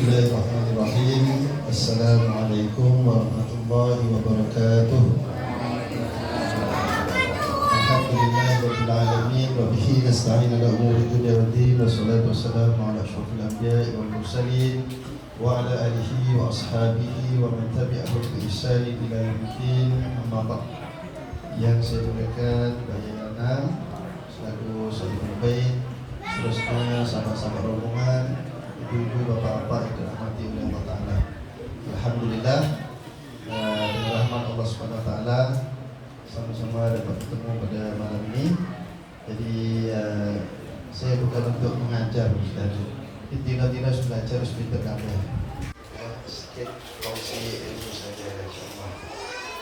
بسم الله الرحمن الرحيم السلام عليكم ورحمة الله وبركاته الحمد لله رب العالمين وبه نستعين على أمور الدنيا والدين والصلاة والسلام على أشرف الأنبياء والمرسلين وعلى آله وأصحابه ومن تبعهم بإحسان إلى يوم الدين أما بعد yang saya muliakan Bayana selaku saya berbaik terusnya sama-sama rombongan Ibu-ibu, bapa-bapa yang dirahmati oleh Allah Ta'ala. Alhamdulillah uh, Dengan rahmat Allah Subhanahu Ta'ala. Sama-sama dapat bertemu pada malam ini. Jadi uh, Saya bukan untuk mengajar Ustaz. Tina-tina sudah ajar Seperti terkabur ya, Sikit kongsi ilmu saja InsyaAllah.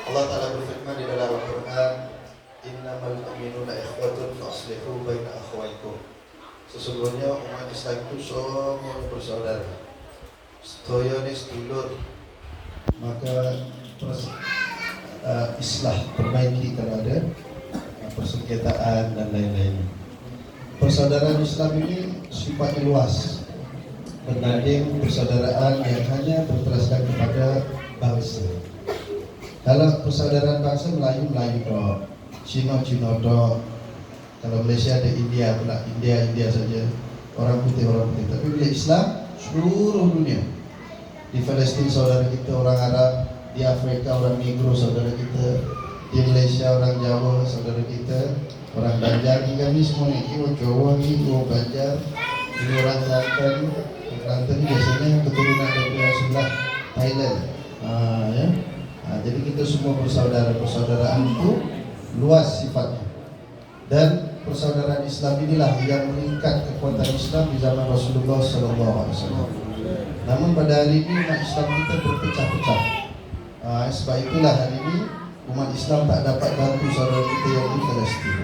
Allah Ta'ala berfirman di dalam Al-Quran Innamal mu'minuna ikhwatun Fa'aslihu baina akhwaikum Sesungguhnya umat Islam itu semua bersaudara. Setuju ni sedulur Maka pers, uh, Islah perbaiki kalau ada uh, Persengketaan dan lain-lain. Persaudaraan Islam ini sifatnya luas. Berbanding persaudaraan yang hanya berteraskan kepada bangsa. Kalau persaudaraan bangsa Melayu-Melayu dok Cina-Cina dok kalau Malaysia ada India pula India India saja. Orang putih orang putih. Tapi bila Islam seluruh dunia. Di Palestin saudara kita orang Arab. Di Afrika orang Negro saudara kita. Di Malaysia orang Jawa saudara kita. Orang Banjar hingga ni semua ni. Iwo Jawa ni Iwo Banjar. Ini orang Kelantan. Kelantan ni biasanya keturunan daripada sebelah Thailand. Ha, ya? ha, jadi kita semua bersaudara persaudaraan itu luas sifatnya. Dan persaudaraan Islam inilah yang meningkat kekuatan Islam di zaman Rasulullah sallallahu alaihi wasallam. Namun pada hari ini umat Islam kita berpecah-pecah. Uh, sebab itulah hari ini umat Islam tak dapat bantu saudara kita yang di Palestin.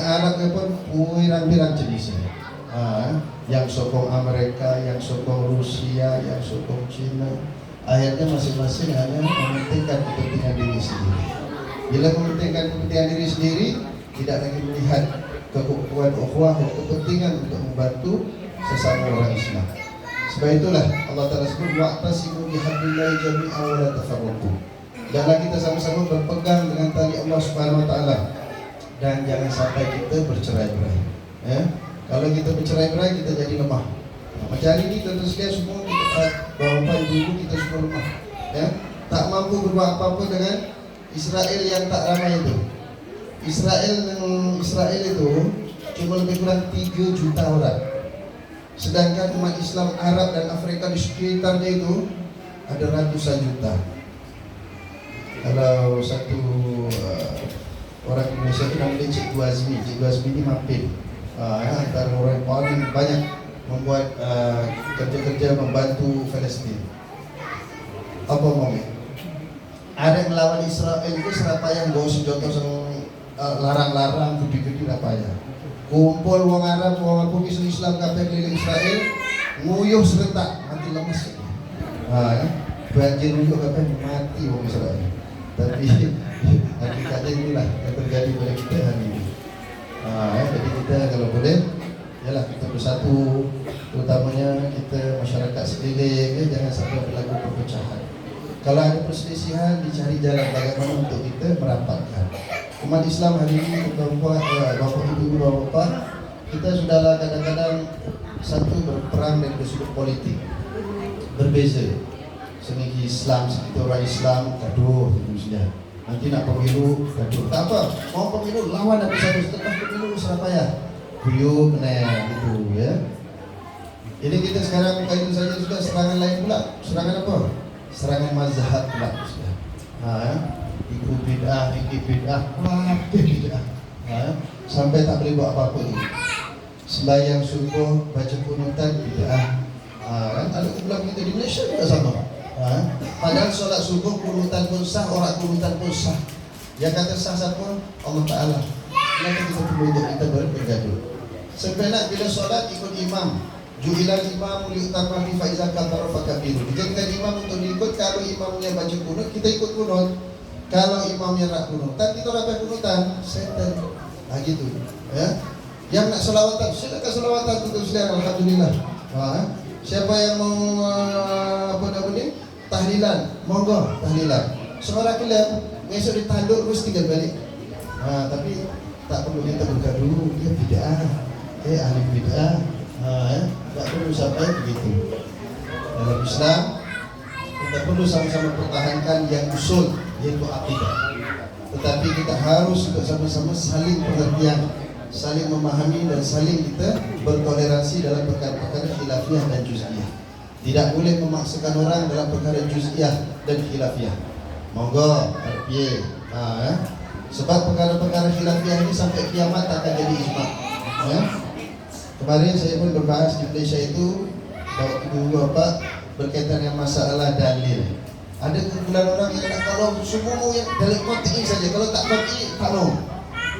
Arab pun pirang-pirang jenis uh, yang sokong Amerika, yang sokong Rusia, yang sokong China. Akhirnya masing-masing hanya mementingkan kepentingan diri sendiri. Bila mementingkan kepentingan diri sendiri, tidak lagi melihat kekuatan ukhuwah dan kepentingan untuk membantu sesama orang Islam. Sebab itulah Allah Taala sebut wa'tasimu bihablillahi jami'an wa la tafarraqu. Janganlah kita sama-sama berpegang dengan tali Allah Subhanahu wa taala dan jangan sampai kita bercerai-berai. Ya. Kalau kita bercerai-berai kita jadi lemah. Macam ini tentu saja semua kita bapak ibu kita semua lemah. Ya. Tak mampu berbuat apa-apa dengan Israel yang tak ramai itu. Israel Israel itu cuma lebih kurang 3 juta orang. Sedangkan umat Islam Arab dan Afrika di sekitarnya itu ada ratusan juta. Kalau satu uh, orang Indonesia itu namanya Cikgu Azmi, Cikgu Azmi ini mampir. Uh, antara orang yang paling banyak membuat uh, kerja-kerja membantu Palestin. Apa mau? Ada yang melawan Israel itu serapayang bawa senjata uh, larang-larang gede-gede apa ya kumpul wong Arab wong apa Islam kabeh keliling Israel nguyuh serentak mati lemes. Ha ya. Banjir nguyuh kabeh mati wong Israel. Tapi hakikatnya inilah yang terjadi pada kita hari ini. Ha ya jadi kita kalau boleh yalah kita bersatu. Terutamanya kita masyarakat sekeliling ya, jangan sampai berlaku perpecahan. Kalau ada perselisihan dicari jalan bagaimana untuk kita merapatkan umat Islam hari ini tuan-tuan, eh, bapak ibu, bapak kita sudahlah kadang-kadang satu berperang dari sudut politik berbeza. Segi Islam, seperti orang Islam, gaduh itu sudah. Nanti nak pemilu, gaduh. Tak apa, mau pemilu lawan apa saja. Setelah pemilu Surabaya, guyup, nah itu ya. Ini kita sekarang bukan itu saja sudah serangan lain pula. Serangan apa? Serangan mazhab pula sudah. Ha, ya ikut bid'ah, ikut bid'ah, kabeh bid'ah. Ha? Sampai tak boleh buat apa-apa lagi. Sembahyang subuh, baca kunutan bid'ah. Ha, kan? Ada ulang kita di Malaysia juga sama. Ha? Padahal solat subuh kunutan pun sah, orang kunutan pun sah. Yang kata sah siapa? Allah Ta'ala. Kenapa kita perlu untuk kita bergaduh? Sebenarnya bila solat ikut imam, Juhilan imam liutama bi faizan kabar fakabiru. Dijadikan imam untuk diikut kalau imamnya baca kunut, kita ikut kunut. Kalau imamnya nak kunutan, kita dapat kunutan. Setan. Ah gitu. Ya. Yang nak selawatan, silakan selawatan untuk sekalian alhamdulillah. Ha. Siapa yang mau uh, apa nama ni? Tahlilan. Monggo tahlilan. Seorang kelab besok ditanduk terus tinggal balik. Ha, tapi tak perlu kita bergaduh dia bid'ah. Eh ahli bid'ah. Ha, ya. Tak perlu sampai begitu. Dalam Islam kita perlu sama-sama pertahankan yang usul yaitu akidah. Tetapi kita harus untuk sama-sama saling pengertian saling memahami dan saling kita bertoleransi dalam perkara-perkara khilafiyah dan juz'iyah. Tidak boleh memaksakan orang dalam perkara juz'iyah dan khilafiyah. Monggo, RPA. Ha, ya. Sebab perkara-perkara khilafiyah ini sampai kiamat akan jadi ijma. Ya. Kemarin saya pun berbahas di Malaysia itu bahawa ibu apa berkaitan dengan masalah dalil. Ada orang yang kalau semua yang dalil kotik saja. Kalau tak kotik, tak mau.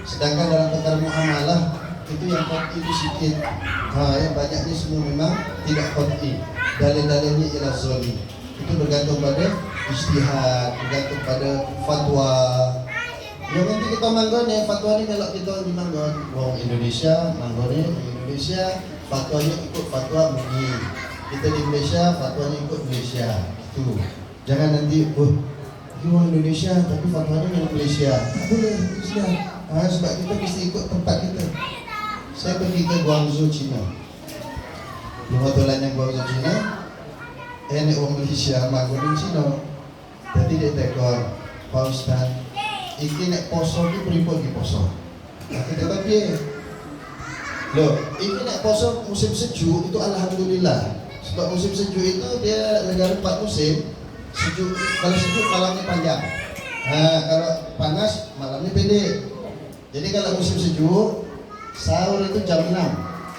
Sedangkan dalam perkara muamalah itu yang qat'i itu sikit. Ha, yang banyaknya semua memang tidak qat'i. Dalil-dalilnya ialah zoni. Itu bergantung pada ijtihad, bergantung pada fatwa. Yang nanti kita manggon ya fatwa ni kalau kita di manggon wong Indonesia, manggon ni Indonesia, fatwanya ikut fatwa MUI. Kita di Malaysia, fatwanya ikut Malaysia. Itu. Jangan nanti, oh, orang Indonesia tapi fatwanya yang Malaysia. Tak boleh, Malaysia. Ha, sebab kita mesti ikut tempat kita. Saya pergi ke Guangzhou, China. Kebetulan yang Guangzhou, China, eh ni orang Malaysia, mak di China. Jadi dia tekor, Pak Ustaz, iki nak poso ni beripun di poso. Kita kata dia, Loh, ini nak poso musim sejuk itu Alhamdulillah Sebab musim sejuk itu dia negara empat musim Sejuk, kalau sejuk malamnya panjang ha, Kalau panas malamnya pendek jadi kalau musim sejuk, sahur itu jam 6.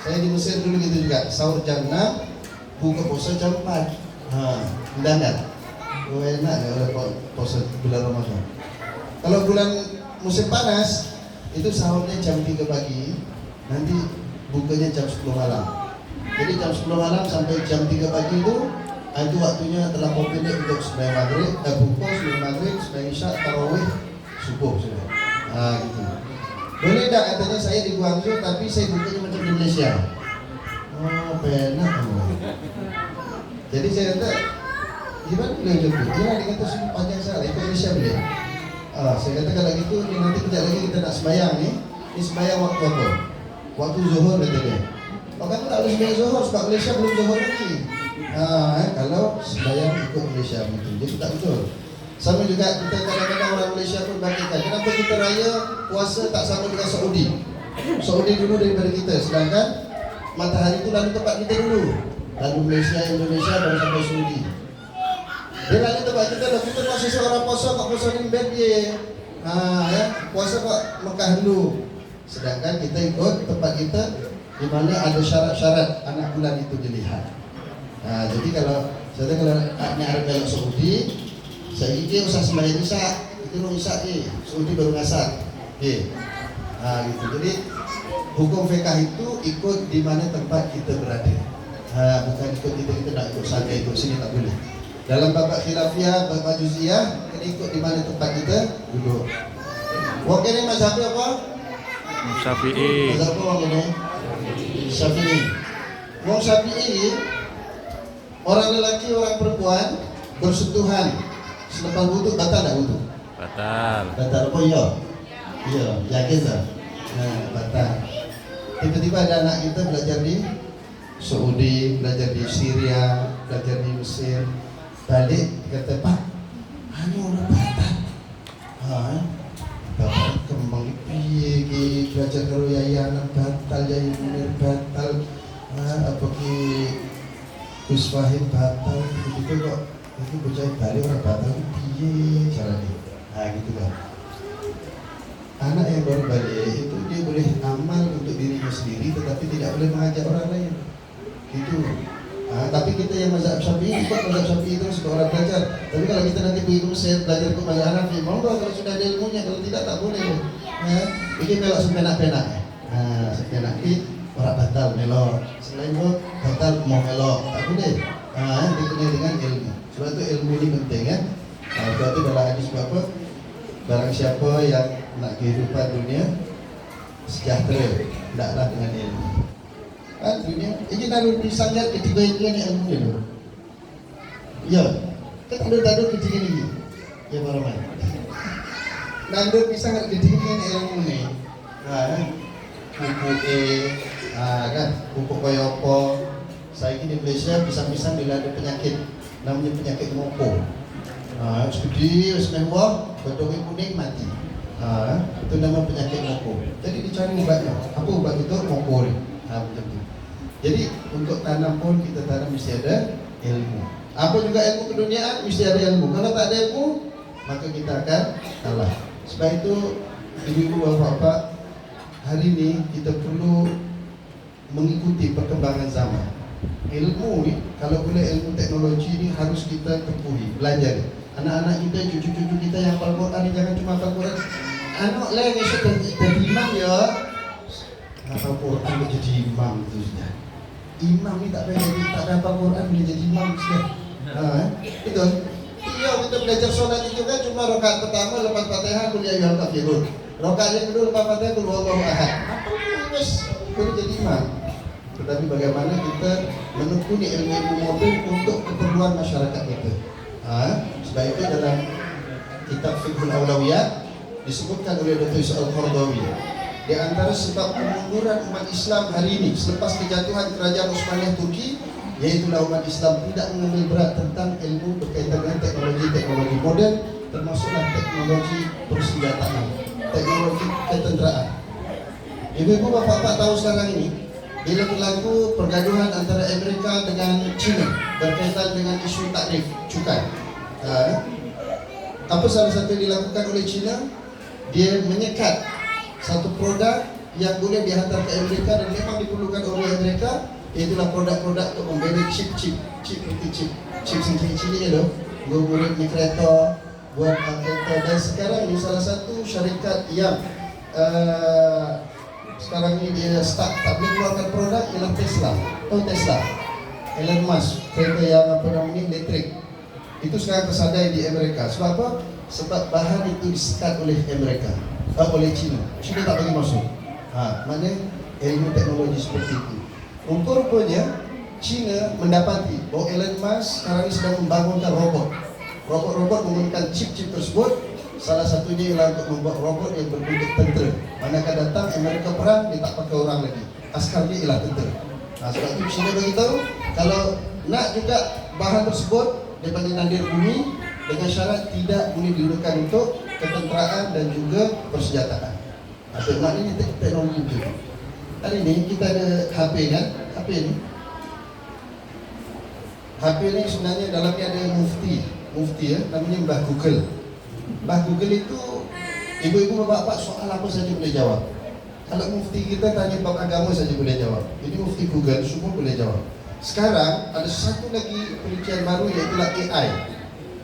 Saya di Mesir dulu gitu juga. Sahur jam 6, buka puasa jam 4. Ha, mudah kan? Oh, enak ya puasa bulan Ramadan. Kalau bulan musim panas, itu sahurnya jam 3 pagi, nanti bukanya jam 10 malam. Jadi jam 10 malam sampai jam 3 pagi itu itu waktunya telah pendek untuk sembahyang maghrib, eh, buka sembahyang maghrib, sembahyang isya, tarawih, subuh sudah. Ah gitu. Boleh tak katanya saya di Guangzhou tapi saya bukanya macam di Malaysia. Oh, penak kamu. Jadi saya kata, gimana beliau jawab? Dia dia kata semua panjang salah, itu Malaysia beliau. Ah, saya kata kalau gitu ni nanti kejap lagi kita nak sembahyang ni. Ni sembahyang waktu apa? Waktu zuhur kata dia. Oh, tak boleh sembahyang zuhur sebab Malaysia belum zuhur lagi. Ah, eh, kalau sembahyang ikut Malaysia mungkin. Jadi tak betul. Sama juga kita kadang-kadang orang Malaysia pun bangkitkan. Kenapa kita raya puasa tak sama dengan Saudi? Saudi dulu daripada kita. Sedangkan matahari itu lalu tempat kita dulu. Lalu Malaysia, Indonesia baru sampai Saudi. Dia lalu tempat kita lah. Kita masih seorang puasa kat puasa bed dia. Ha, ya. Puasa kat Mekah dulu. Sedangkan kita ikut tempat kita di mana ada syarat-syarat anak bulan itu dilihat. Ha, jadi kalau saya kalau nak ada Saudi, saya dia usah sembahyang isya, itu mau isya ni, Saudi baru ngasar. Okey. Ha gitu. Jadi hukum fikah itu ikut di mana tempat kita berada. Ha bukan ikut kita kita nak ikut sana ikut sini tak boleh. Dalam babak khilafiyah, babak juziyah, kena ikut di mana tempat kita duduk. Wong kene mazhab apa? Syafi'i. Mazhab apa wong kene? Syafi'i. Wong Syafi'i orang lelaki orang perempuan bersentuhan Selepas wudhu batal tak wudhu? Batal. Batal apa ya? Ya, yakin tak? Ha, batal. Tiba-tiba ada anak kita belajar di Saudi, belajar di Syria, belajar di Mesir. Balik kata, "Pak, hanya orang batal." Ha, eh? Bapak kembang piye ki belajar karo yayanan batal munir batal ha, apa ki Gus Fahim batal begitu kok itu bocah balik orang Batak itu piye caranya? Nah gitu kan. Anak yang baru balik itu dia boleh amal untuk dirinya sendiri tetapi tidak boleh mengajak orang lain. Itu nah, tapi kita yang mazhab syafi'i ikut mazhab syafi'i itu sebagai orang belajar. Tapi kalau kita nanti pergi ke Mesir belajar ke mazhab Hanafi mau kalau sudah ada ilmunya? Kalau tidak tak boleh. Ya bikin melok sepenak-penak. Nah sepenak. Ini orang batal melok selain itu batal mau melok tak boleh ah, dikenal dengan ilmu sebab itu ilmu ini penting kan. Nah, sebab itu dalam hadis apa? Barang siapa yang nak kehidupan dunia sejahtera, hendaklah dengan ilmu. Kan dunia ini naruh pisang kan ketiga ini ni ilmu dulu. Ya. Kan ada taruh ketiga ni. Ya. Naruh pisang kan ketiga ni ilmu ni. Ha, kan? Kuku A, ha, kan? Kuku kaya apa? Saya ini di Malaysia pisang-pisang bila ada penyakit namanya penyakit mopo. Ha, sedih, semewah, betul kuning mati. Ha, itu nama penyakit mopo. Jadi dicari ubatnya. Apa ubat itu? Mopo ni. Ha, macam tu. Jadi untuk tanam pun kita tanam mesti ada ilmu. Apa juga ilmu keduniaan mesti ada ilmu. Kalau tak ada ilmu maka kita akan kalah. Sebab itu ibu-ibu bapak-bapak hari ini kita perlu mengikuti perkembangan zaman. Ilmu ni kalau boleh ilmu teknologi ni harus kita tempuhi, belajar. Anak-anak kita, cucu-cucu kita yang hafal Quran ni jangan cuma hafal Quran. Anak lain esok jadi jadi imam ya. Hafal Quran dia jadi imam tu sudah. Imam ni tak payah jadi tak ada hafal Quran boleh jadi imam sudah. Ha, eh? betul. Iya kita belajar solat itu kan cuma rakaat pertama lepas Fatihah kuliah ayyuhal kafirun. Rakaat yang kedua lepas Fatihah kul huwallahu ahad. Boleh jadi imam. Tetapi bagaimana kita menekuni ilmu-ilmu mobil untuk keperluan masyarakat kita. Ha? Sebab itu dalam kitab Fiqhul Awlawiyat disebutkan oleh Dr. Yusuf Al-Qardawi di antara sebab kemunduran umat Islam hari ini selepas kejatuhan kerajaan Utsmaniyah Turki yaitu umat Islam tidak mengambil berat tentang ilmu berkaitan dengan teknologi-teknologi moden termasuklah teknologi persenjataan, teknologi ketenteraan. Ibu-ibu bapak-bapak tahu sekarang ini bila berlaku pergaduhan antara Amerika dengan China berkaitan dengan isu takrif cukai. Ha? Apa salah satu dilakukan oleh China? Dia menyekat satu produk yang boleh dihantar ke Amerika dan memang diperlukan oleh Amerika Itulah produk-produk untuk membeli chip-chip Chip itu chip Chip cincin-cincin ni tu Buat boleh ni kereta Buat uh, kereta Dan sekarang ni salah satu syarikat yang uh, Sekarang ni dia start. Tak boleh keluarkan produk Ialah Tesla. Tahu Tesla? Elon Musk Kereta yang apa namanya elektrik. Itu sekarang tersadai di Amerika. Sebab apa? Sebab bahan itu disekat oleh Amerika. Uh, Oleh China. China tak bagi masuk. Ha, Mana ilmu teknologi seperti itu. Rupa-rupanya China mendapati bahawa Elon Musk sekarang ini sedang membangunkan robot. Robot-robot menggunakan chip-chip tersebut Salah satunya ialah untuk membuat robot yang berbentuk tentera. Manakala datang Amerika perang, dia tak pakai orang lagi. Askar dia ialah tentera. Nah, Sebab itu China beritahu Kalau nak juga bahan tersebut panggil nandir bumi Dengan syarat tidak boleh digunakan untuk ketenteraan dan juga persenjataan. Apa maknanya teknologi itu Hari ini kita ada HP kan HP ni? HP ni sebenarnya dalamnya ada mufti. Mufti ya, namanya Mbah Google Mbah Google itu Ibu-ibu bapak-bapak soal apa saja boleh jawab Kalau mufti kita tanya bab agama saja boleh jawab Ini mufti Google semua boleh jawab Sekarang ada satu lagi perincian baru iaitu AI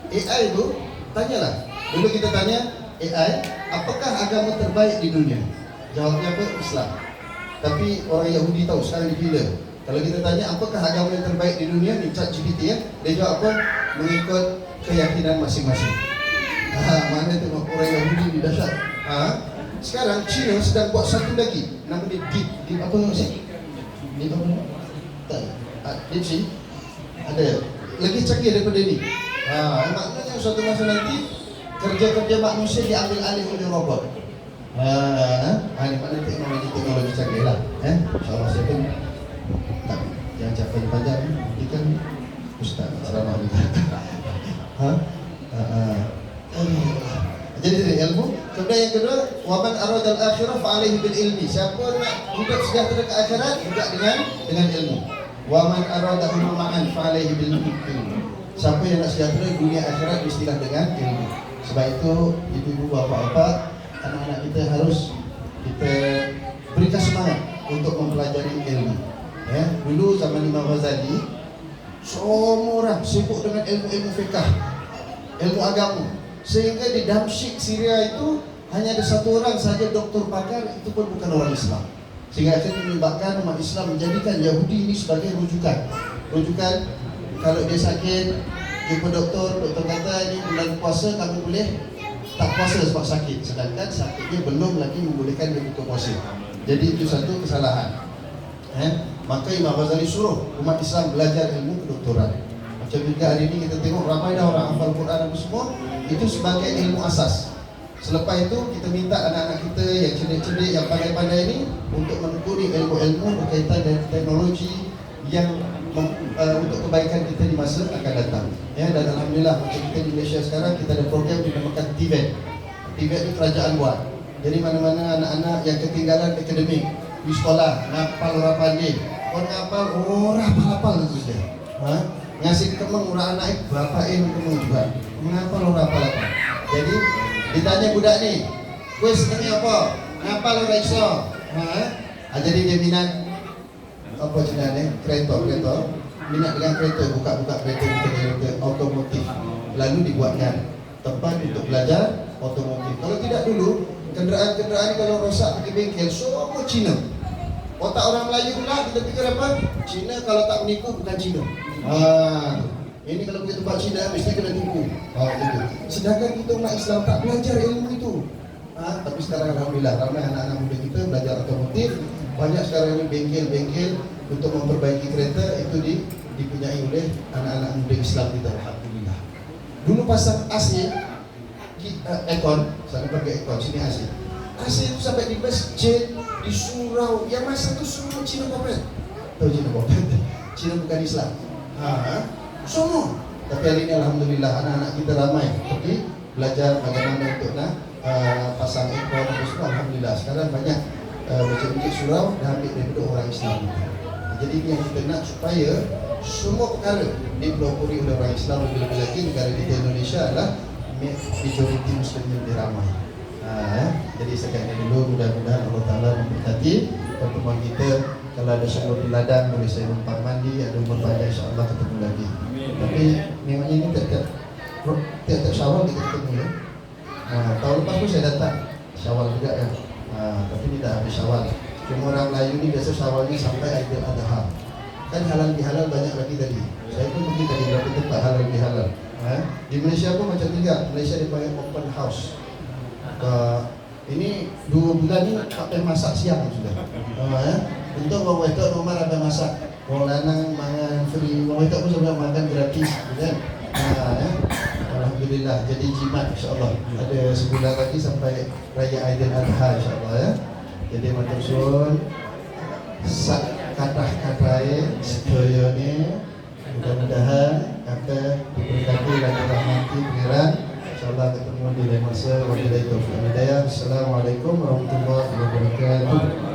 AI itu tanyalah Dulu kita tanya AI Apakah agama terbaik di dunia? Jawabnya apa? Islam tapi orang Yahudi tahu sekarang dipilih. Kalau kita tanya apakah agama yang terbaik di dunia, ni chat GPT ya, dia jawab apa? Mengikut keyakinan masing-masing. Ha, mana tu orang Yahudi ni dahsyat. Ha? Sekarang China sedang buat satu lagi, nama dia Deep, Deep apa sih? Deep apa? Tak. Ha, Deep sih. Ada. Lagi canggih daripada ni. Ha, maknanya suatu masa nanti kerja-kerja manusia diambil alih oleh robot. Ah, ha, ini mana teknologi teknologi canggih lah, eh? InsyaAllah saya pun tak jangan cakap panjang, ini kan ustaz ceramah juga. ha? Ha, ha. Jadi dari ilmu. Kemudian yang kedua, waman arad al akhirah fa'alaihi bil ilmi. Siapa nak hidup sejahtera ke akhirat juga dengan dengan ilmu. Waman arad al ma'an fa'alaihi bil ilmi. Siapa yang nak sejahtera dunia akhirat mestilah dengan ilmu. Sebab itu ibu-ibu bapa-bapa anak-anak kita harus kita berikan semangat untuk mempelajari ilmu. Ya, dulu zaman Imam Ghazali semua orang sibuk dengan ilmu-ilmu fiqah, ilmu agama. Sehingga di Damsyik Syria itu hanya ada satu orang saja doktor pakar itu pun bukan orang Islam. Sehingga akhirnya menyebabkan umat Islam menjadikan Yahudi ini sebagai rujukan. Rujukan kalau dia sakit jumpa doktor, doktor kata ini bulan puasa kamu boleh tak puasa sebab sakit sedangkan sakitnya belum lagi membolehkan dia buka puasa jadi itu satu kesalahan eh? Maka Imam Ghazali suruh umat Islam belajar ilmu kedoktoran. Macam juga hari ini kita tengok ramai dah orang hafal Quran apa semua itu sebagai ilmu asas. Selepas itu kita minta anak-anak kita yang cerdik-cerdik yang pandai-pandai ini untuk menekuni ilmu-ilmu berkaitan dengan teknologi yang uh, untuk kebaikan kita di masa akan datang. Ya dan alhamdulillah macam kita di Malaysia sekarang kita ada program dinamakan TVET. TVET itu kerajaan buat. Jadi mana-mana anak-anak yang ketinggalan akademik di sekolah ngapal orang pandai. Orang ngapal orang hafal-hafal tu saja. Ha? Ngasih kemeng orang anak itu berapa eh kemeng juga. Mengapal orang hafal-hafal. Jadi ditanya budak ni, "Kowe seneng apa?" Ngapal orang iso. Ha? Ah, jadi dia minat apa cerita ni kereta kereta minat dengan kereta buka-buka kereta kita kereta otomotif lalu dibuatkan tempat untuk belajar otomotif kalau tidak dulu kenderaan-kenderaan kalau rosak pergi bengkel semua Cina otak orang Melayu pula kita fikir apa Cina kalau tak menipu bukan Cina ha, ini kalau kita tempat Cina mesti kena tipu ha, gitu. sedangkan kita umat Islam tak belajar ilmu itu ha, tapi sekarang Alhamdulillah ramai anak-anak muda kita belajar otomotif banyak sekarang ini bengkel-bengkel untuk memperbaiki kereta itu di, dipunyai oleh anak-anak muda Islam kita Alhamdulillah. Dulu pasang AC, ki- uh, aircon, saya pakai aircon, sini AC. AC itu sampai di masjid, di surau, yang masa itu semua Cina Popet. Tahu Cina Popet? Cina bukan Islam. Ha, ha? semua. Tapi hari ini Alhamdulillah anak-anak kita ramai pergi belajar bagaimana untuk nak uh, pasang aircon apa semua. Alhamdulillah sekarang banyak uh, masjid-masjid surau dah ambil daripada orang Islam kita. Jadi ini yang kita nak supaya semua perkara dipelopori oleh orang Islam lebih-lebih lagi negara kita Indonesia adalah majoriti Muslim yang ramai. Ha, ya. Jadi ini dulu mudah-mudahan Allah Ta'ala memberkati pertemuan kita kalau ada sumber di ladang boleh saya numpang mandi ada umur panjang insyaAllah ketemu lagi. Tapi memangnya ini tiap-tiap tiap-tiap syawal kita ketemu ya? Ha, tahun lepas pun saya datang. Syawal juga ya. Ha, tapi ini dah habis syawal. Cuma orang Melayu ni biasa syawalnya sampai Aidil Adha. Kan halal bihalal banyak lagi tadi. Saya pun pergi tadi berapa tempat halal bihalal. Ha? di Malaysia pun macam juga. Malaysia dipanggil open house. Uh, ini dua bulan ni tak masak siang sudah. Uh, ya. Untuk orang wetok rumah ada masak. Orang lanang free, orang wetok pun sebenarnya makan gratis, kan? Uh, ya. Alhamdulillah jadi jimat insyaAllah. Ada sebulan lagi sampai Raya Aidil Adha insyaAllah ya. Jadi matur suun Sak kathah-kathahe sedaya ni mudah-mudahan kata diberkati dan dirahmati pangeran insyaallah ketemu di lain masa wabillahi taufiq wal hidayah. Assalamualaikum warahmatullahi